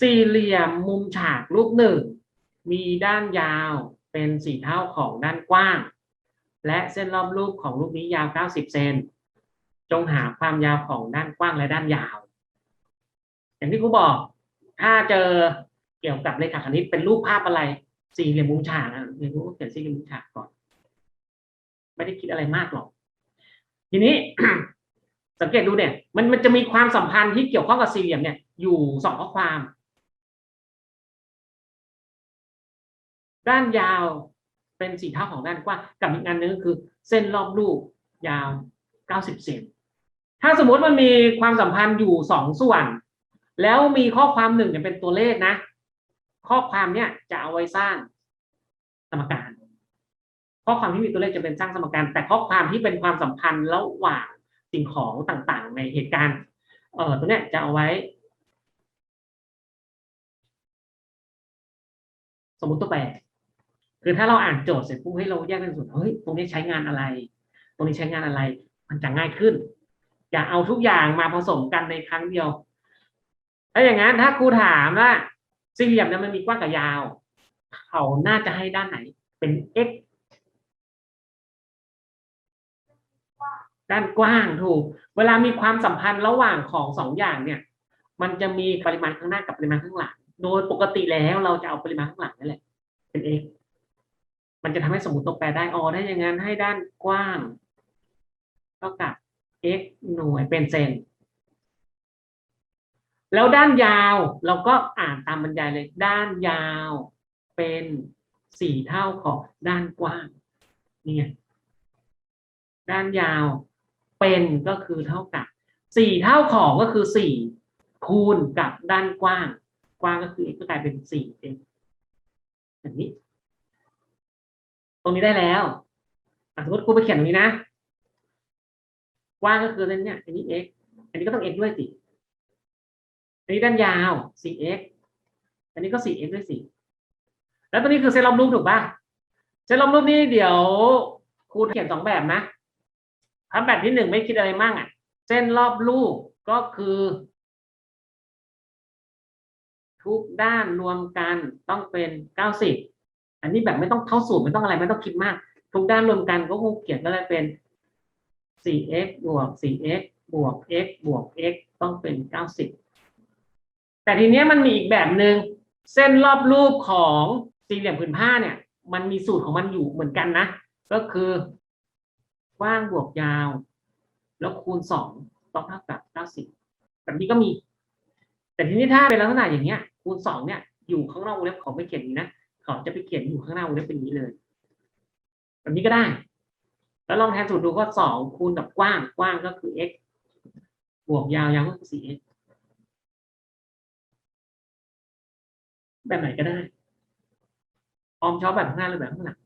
สี่เหลี่ยมมุมฉากรูปหนึ่ง มีด้านยาวเป็นสี่เท่าของด้านกว้าง และเส้นรอบรูปของรูปนี้ยาว 90 เซนจงหาความยาวของด้านกว้างและด้านยาว อย่างที่ครูบอก ถ้าเจอเกี่ยวกับเลขาคณิตเป็นรูปภาพอะไร สี่เหลี่ยมมุมฉากอะเรียนรู้เขียนสี่เหลี่ยมมุมฉากก่อน ไม่ได้คิดอะไรมากหรอก ทีนี้สังเกตดูเนี่ยมันมันจะมีความสัมพันธ์ที่เกี่ยวข้องกับสี่เหลี่ยมเนี่ยอยู่สองข้อความ ด้านยาวเป็นสี่เท่าของด้านกว้างกับอีกอันหนึงก็คือเส้นรอบรูปยาว 90 เซนถ้าสมมติมันมีความสัมพันธ์อยู่สองส่วน แล้วมีข้อความหนึ่งเนี่ยเป็นตัวเลขนะ ข้อความเนี่ยจะเอาไว้สร้างสมการ ข้อความที่มีตัวเลขจะเป็นสร้างสมการ แต่ข้อความที่เป็นความสัมพันธ์ระหว่างสิ่งของต่างๆ ในเหตุการณ์ เอ่อตัวเนี้ยจะเอาไว้ สมมติตัวแปร คือถ้าเราอ่านโจทย์เสร็จปุ๊บให้เราแยกเป็นส่วนเฮ้ยตรงนี้ใช้งานอะไร ตรงนี้ใช้งานอะไร มันจะง่ายขึ้น อย่าเอาทุกอย่างมาผสมกันในครั้งเดียว ถ้าอย่างนั้นถ้าครูถามว่าสี่เหลี่ยมเนี่ยมันมีกว้างกับยาว เขาน่าจะให้ด้านไหนเป็น x ด้านกว้างถูก เวลามีความสัมพันธ์ระหว่างของสองอย่างเนี่ย มันจะมีปริมาณข้างหน้ากับปริมาณข้างหลัง โดยปกติแล้วเราจะเอาปริมาณข้างหลังนั่นแหละเป็น x มันจะทำให้สมมติตัวแปรได้อ๋อได้อย่างนั้นให้ด้านกว้างเท่ากับ x หน่วยเป็นเซนแล้วด้านยาวเราก็อ่านตามบรรยายเลย ด้านยาวเป็นสี่เท่าของด้านกว้างนี่ไงด้านยาวเป็นก็คือเท่ากับสี่เท่าของก็คือสี่คูณกับด้านกว้าง กว้างก็คือ x ก็กลายเป็นสี่เองแบบนี้ ตรงนี้ได้แล้วสมมติครูไปเขียนตรงนี้นะกว้างก็คือเส้นเนี่ยอันนี้ x อันนี้ก็ต้อง x ด้วยสิ อันนี้ด้านยาว 4x อันนี้ก็ 4x ด้วยสิ แล้วตัวนี้คือเส้นรอบรูปถูกป่ะเส้นรอบรูปนี่เดี๋ยวครูเขียนสองแบบนะทำแบบที่หนึ่งไม่คิดอะไรมากอะ เส้นรอบรูปก็คือ ทุกด้านรวมกันต้องเป็น 90 อันนี้แบบไม่ต้องเข้าสูตรไม่ต้องอะไรไม่ต้องคิดมาก ทุกด้านรวมกันก็คงเขียนก็เลยเป็น 4x บวก 4x บวก x บวก x ต้องเป็น 90 แต่ทีเนี้ยมันมีอีกแบบหนึ่งเส้นรอบรูปของสี่เหลี่ยมผืนผ้าเนี่ย มันมีสูตรของมันอยู่เหมือนกันนะ ก็คือกว้างบวกยาว แล้วคูณสองต้องเท่ากับเก้าสิบแบบนี้ก็มี แต่ทีนี้ถ้าเป็นลักษณะอย่างเงี้ย คูณสองเนี่ย อยู่ข้างนอกวงเล็บเขาไม่เขียนนี้นะ เขาจะไปเขียนอยู่ข้างหน้าวงเล็บเป็นนี้เลย แบบนี้ก็ได้ แล้วลองแทนสูตรดูก็สองคูณกับกว้างกว้างก็คือ x บวกยาวยาวก็คือ 4x แบบไหนก็ได้ ออมชอบแบบข้างหน้าหรือแบบข้างหลัง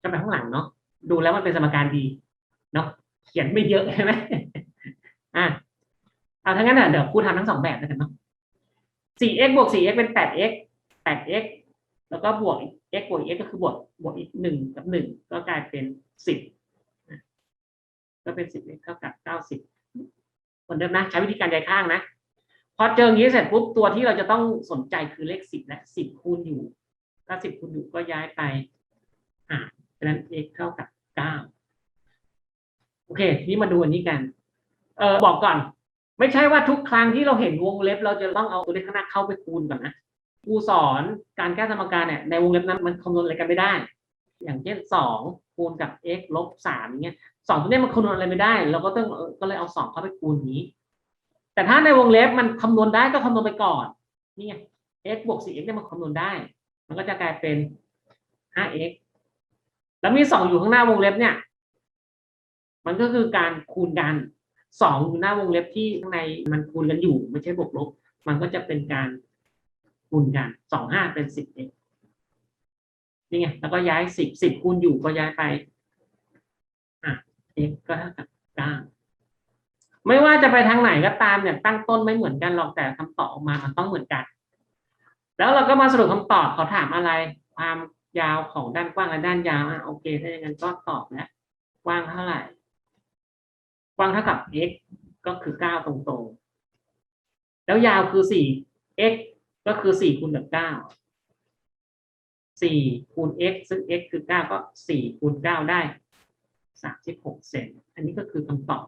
ชอบแบบข้างหลังเนาะดูแล้วมันเป็นสมการดีเนาะเขียนไม่เยอะใช่ไหมอะเอาทั้างนั้นเดี๋ยวครูทำทั้งสองแบบแล้วกันเนาะ 4x บวก 4x เป็น 8x 8x แล้วก็บวก x บวก x ก็คือบวกบวกอีกหนึ่งกับหนึ่งก็กลายเป็นสิบก็เป็นสิบ x เท่ากับเก้าสิบเหมือนเดิมนะ ใช้วิธีการย้ายข้างนะ พอเจออย่างนี้เสร็จปุ๊บตัวที่เราจะต้องสนใจคือเลขสิบและสิบคูณอยู่ถ้าสิบคูณอยู่ก็ย้ายไปหารเพราะนั้น x เท่ากับเก้าโอเค ทีนี้มาดูอันนี้กัน เออบอกก่อน ไม่ใช่ว่าทุกครั้งที่เราเห็นวงเล็บ เราจะต้องเอาตัวเลขข้างหน้าเข้าไปคูณก่อนนะ ครูสอนการแก้สมการเนี่ยในวงเล็บนั้นมันคำนวณอะไรกันไม่ได้ อย่างเช่นสองคูณกับ x ลบสามอย่างเงี้ยสองตัวนี้มันคำนวณอะไรไม่ได้ เราก็ต้องก็เลยเอาสองเข้าไปคูณนี้ แต่ถ้าในวงเล็บมันคำนวณได้ก็คำนวณไปก่อนนี่ไง x บวก 4x เนี่ยมันคำนวณได้ มันก็จะกลายเป็น 5x แล้วมีสองอยู่ข้างหน้าวงเล็บเนี่ย มันก็คือการคูณกันสองอยู่หน้าวงเล็บที่ข้างในมันคูณกันอยู่ ไม่ใช่บวกลบ มันก็จะเป็นการ คูณกันสองห้าเป็นสิบ x นี่ไงแล้วก็ย้ายสิบสิบคูณอยู่ก็ย้ายไปอะ x ก็เท่ากับเก้าไม่ว่าจะไปทางไหนก็ตามเนี่ยตั้งต้นไม่เหมือนกันหรอกแต่คำตอบออกมามันต้องเหมือนกัน แล้วเราก็มาสรุปคำตอบเขาถามอะไร ความยาวของด้านกว้างและด้านยาวอะโอเค ถ้าอย่างนั้นก็ตอบแล้วกว้างเท่าไหร่ กว้างเท่ากับ x ก็คือเก้าตรงๆ แล้วยาวคือสี่ x ก็คือสี่คูณกับเก้าสี่คูณ x ซึ่ง x คือเก้าก็สี่คูณเก้าได้สามสิบหกเซนอันนี้ก็คือคำตอบ